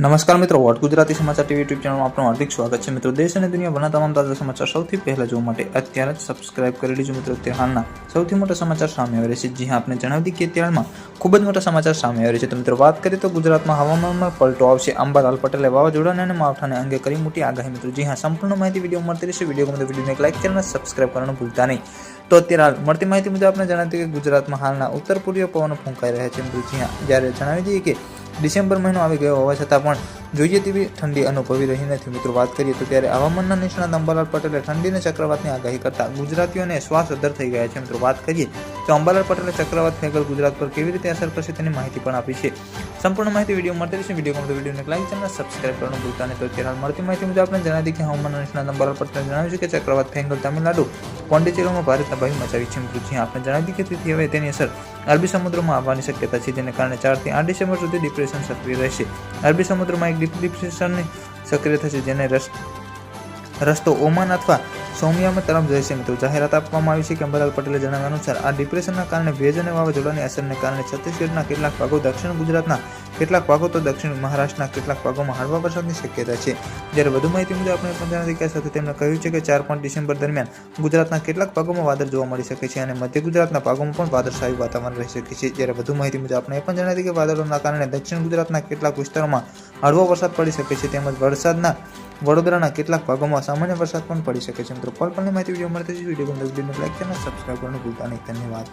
નમસ્કાર મિત્રો, વોટ ગુજરાતી સમાચાર ટીવી યુટ્યુબ ચેનલમાં આપનું હાર્દિક સ્વાગત છે. મિત્રો, દેશ અને દુનિયાભરના તમામ તાજા સમાચાર સૌથી પહેલા જોવા માટે અત્યારે જ સબસ્ક્રાઇબ કરી લેજો મિત્રો. તે હાલના સૌથી મોટા સમાચાર સામે આવી છે. જ્યાં આપણે જણાવી દઈએ કે અત્યારમાં ખૂબ જ મોટા સમાચાર સામે આવી છે. તો મિત્રો, વાત કરીએ તો ગુજરાતમાં હવામાનમાં પલટો આવશે. અંબાલાલ પટેલે વાવાઝોડાને અને માવઠાને અંગે કરી મોટી આગાહી. મિત્રો, જી હા, સંપૂર્ણ માહિતી વીડિયો મળતી રહેશે. વીડિયો ગમે તો વિડીયોને એક લાઇક કરીને સબસ્ક્રાઇબ કરવાનું ભૂલતા નહીં. તો અત્યારે હાલ મળતી માહિતી મુજબ આપણે જણાવી કે ગુજરાતમાં હાલના ઉત્તર પૂર્વીય પવનો ફૂંકાઈ રહ્યા છે. મિત્રો, જી જ્યારે જણાવી દઈએ કે ડિસેમ્બર મહિનો આવી ગયો હોવા છતાં પણ જોઈએ તેવી ઠંડી અનુભવી રહી નથી. મિત્રો, વાત કરીએ તો ત્યારે હવામાનના નિષ્ણાત અંબાલાલ પટેલે ઠંડીને ચક્રવાતની આગાહી કરતા ગુજરાતીઓને શ્વાસ અધર થઈ ગયા છે. મિત્રો, વાત કરીએ તો અંબાલાલ પટેલે ચક્રવાત ફેગલ ગુજરાત પર કેવી રીતે અસર કરશે તેની માહિતી પણ આપી છે. સંપૂર્ણ માહિતી વીડિયો મળતી રહેશે વીડિયો ગમતો વિડીયોને લાઈક ચેનલ સબસ્ક્રાઇબ કરવાનું ભૂલતા નહીં. તો ચેનલ મળતી માહિતી મુજબ આપણે જણાવી કે હવામાનના નિષ્ણાત અંબાલાલ પટેલે જણાવ્યું છે કે ચક્રવાત ફેંગલ તમિલનાડુ પોંડિચેરીમાં ભારે તબાહી મચાવી છે. મિત્રો, જ્યાં આપણે જણાવી કે તેથી હવે તેની અસર અરબી સમુદ્રમાં આવવાની શક્યતા છે. જેને કારણે ચારથી આઠ ડિસેમ્બર સુધી ડિપ્રેશન સક્રિય રહેશે. અરબી સમુદ્રમાં એક ડીપ ડિપ્રેશનની સક્રિય થશે જેને રસ રસ્તો ઓમાન અથવા સૌમ્યામાં તરફ જશે મિત્રો, જાહેરાત આપવામાં આવી છે કે અંબાલાલ પટેલે જણાવ્યા અનુસાર, આ ડિપ્રેશનના કારણે ભેજ અને વાવાઝોડાની અસરને કારણે છત્તીસગઢના કેટલાક ભાગો દક્ષિણ ગુજરાતના કેટલાક ભાગો તો દક્ષિણ મહારાષ્ટ્રના કેટલાક ભાગોમાં હળવા વરસાદની શક્યતા છે. જ્યારે વધુ માહિતી મુજબ આપણે પંજાબ અધિકારી સાથે તેમણે કહ્યું છે કે ચાર પાંચ ડિસેમ્બર દરમિયાન ગુજરાતના કેટલાક ભાગોમાં વાદળ જોવા મળી શકે છે અને મધ્ય ગુજરાતના ભાગોમાં પણ વાદળશાહી વાતાવરણ રહી શકે છે. જ્યારે વધુ માહિતી મુજબ આપણે એ પણ જણાવી કે વાદળોના કારણે દક્ષિણ ગુજરાતના કેટલાક વિસ્તારોમાં હળવો વરસાદ પડી શકે છે તેમજ વરસાદના વડોદરાના કેટલાક ભાગોમાં સામાન્ય વરસાદ પણ પડી શકે છે મિત્રો. કોલ પરની માહિતી વીડિયો મળતી છે. વીડિયો ગમતો વિડીયોને લાઈક અને સબસ્ક્રાઈબ કરવાનું ભૂલતા નહીં. ધન્યવાદ.